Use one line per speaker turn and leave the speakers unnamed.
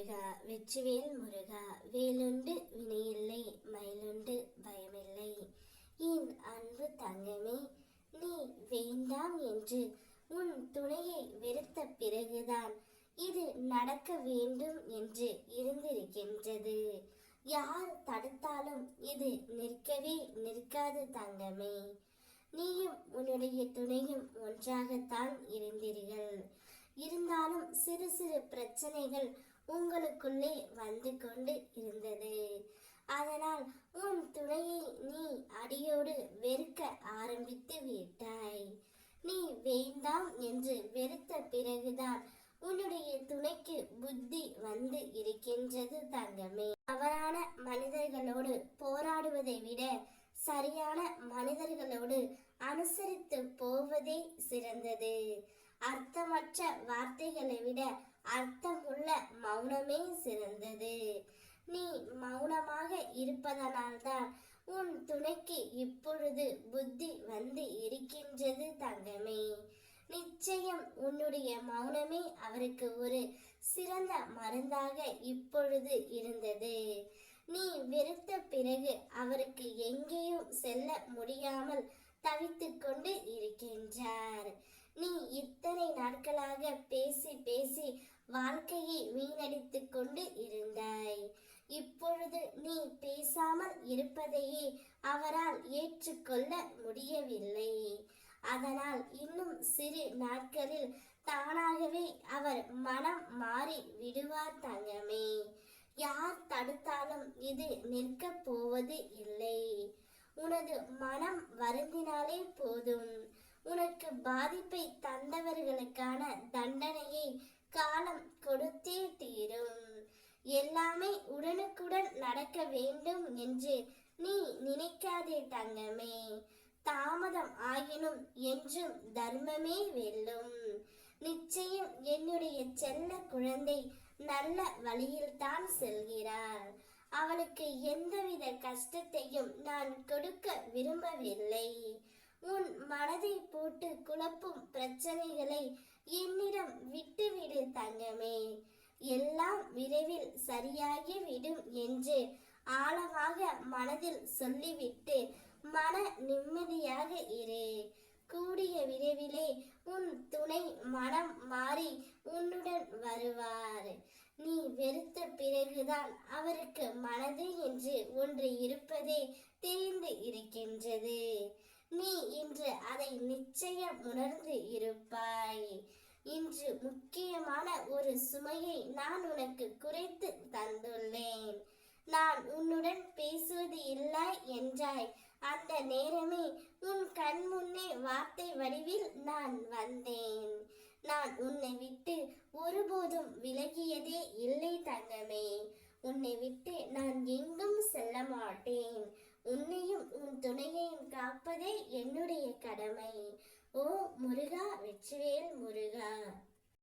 முருகா வெற்றிவேல் முருகா வேலுண்டு வினையில்லை மயிலுண்டு பயமில்லை. என் அன்பு தங்கமே நீ வேண்டாம் என்று உன் துணையை வெறுத்த பிறகுதான் இது நடக்க வேண்டும் என்று இருந்திருக்கின்றது. யார் தடுத்தாலும் இது நிற்கவே நிற்காது தங்கமே. நீயும் உன்னுடைய துணையும் ஒன்றாகத்தான் இருந்தீர்கள். இருந்தாலும் சிறு சிறு பிரச்சனைகள் உங்களுக்குள்ளே வந்து கொண்டு இருந்தது. அதனால் உன் துணையை நீ அடியோடு வெறுக்க ஆரம்பித்து விட்டாய். நீ வேண்டாம் என்று வெறுத்த பிறகுதான் உன்னுடைய துணைக்கு புத்தி வந்து இருக்கின்றது தங்கமே. தவறான மனிதர்களோடு போராடுவதை விட சரியான மனிதர்களோடு அனுசரித்து போவதே சிறந்தது. அர்த்தமற்ற வார்த்தைகளை விட அர்த்த மௌனமே சிறந்தது. நீ மௌனமாக இருப்பதனால்தான் உன் துணைக்கு இப்பொழுது புத்தி வந்து இருக்கின்றது தங்கமே. நிச்சயம் உன்னுடைய மௌனமே அவருக்கு ஒரு சிறந்த மருந்தாக இப்பொழுது இருந்தது. நீ வெறுத்த பிறகு அவருக்கு எங்கேயும் செல்ல முடியாமல் தவித்துக் கொண்டு இருக்கின்ற வாழ்க்கையை வீணடித்துக் கொண்டு இருந்தாய். இப்பொழுது நீ பேசாமல் இருப்பதையே அவரால் ஏற்றுக்கொள்ள முடியவில்லை. அதனால் இன்னும் சிறு நாட்களில் தானாகவே அவர் மனம் மாறி விடுவார் தங்கமே. யார் தடுத்தாலும் இது நிற்கப் போவது இல்லை. உனது மனம் வருந்தினாலே போதும். உனக்கு பாதிப்பை தந்தவர்களுக்கான தண்டனை உடனுக்குடன் நடக்க வேண்டும் என்று நீ நினைக்காதே தங்கமே. தாமதம் ஆகினும் என்றும் தர்மமே வெல்லும் நிச்சயம் என்னுடைய செல்ல குழந்தை நல்ல வழியில்தான் செல்கிறார் அவளுக்கு எந்தவித கஷ்டத்தையும் நான் கொடுக்க விரும்பவில்லை. உன் மனதை போட்டு குழப்பும் பிரச்சனைகளை என்னிடம் விட்டுவிடு தங்கமே. எல்லாம் விரைவில் சரியாகிவிடும் என்று ஆழமாக மனதில் சொல்லிவிட்டு மன நிம்மதியாக இரு. கூடிய விரைவிலே உன் துணை மனம் மாறி உன்னுடன் வருவார். நீ வெறுத்த பிறகுதான் அவருக்கு மனது என்று ஒன்று இருப்பதே தெரிந்து இருக்கின்றது. நீ இன்று அதை நிச்சயம் உணர்ந்து இருப்பாய். இன்று முக்கியமான ஒரு சுமையை நான் உனக்கு குறைத்து தந்துள்ளேன். நான் உன்னுடன் பேசுவது இல்லை என்றாய். அந்த நேரமே உன் கண் முன்னே வார்த்தை வடிவில் நான் வந்தேன். நான் உன்னை விட்டு ஒருபோதும் விலகியதே இல்லை தங்கமே. உன்னை விட்டு நான் எங்கும் செல்ல மாட்டேன். உன்னையும் உன் துணையையும் காப்பதே என்னுடைய கடமை. ஓ முருகா வெற்றிவேல் முருகா.